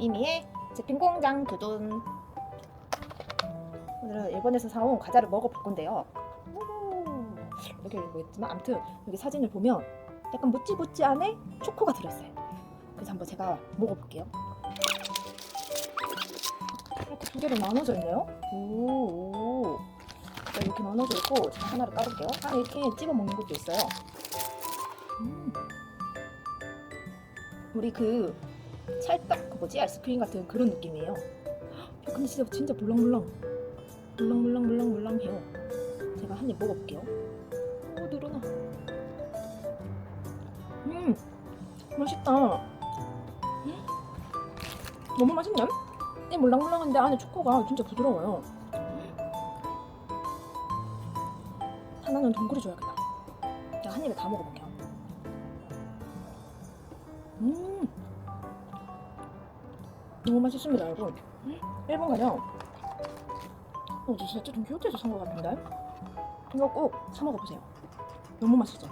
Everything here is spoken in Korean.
미미의 제품 공장 두둔 오늘은 일본에서 사온 과자를 먹어볼 건데요. 오, 여기 보겠지만 아무튼 여기 사진을 보면 약간 모찌모찌 안에 초코가 들어있어요. 그래서 한번 제가 먹어볼게요. 이렇게 두 개로 나눠져 있네요. 오, 오. 자, 이렇게 나눠져 있고 제가 하나를 까볼게요. 안에 이렇게 찍어 먹는 것도 있어요. 음. 우리 그 찰떡 그 뭐지 아이스크림 같은 그런 느낌이에요. 야, 근데 진짜 진짜 물렁물렁 물렁물렁 물렁물렁해요. 제가 한 입 먹어볼게요. 오 늘어나. 음 맛있다. 음, 너무 맛있네. 이 물렁물렁한데 안에 초코가 진짜 부드러워요. 하나는 동그리 줘야겠다. 한 입에 다 먹어볼게요. 음 너무 맛있습니다 여러분. 일본 가면 어, 저 진짜 좀 교토에서 산 것 같은데? 이거 꼭 사 먹어보세요. 너무 맛있어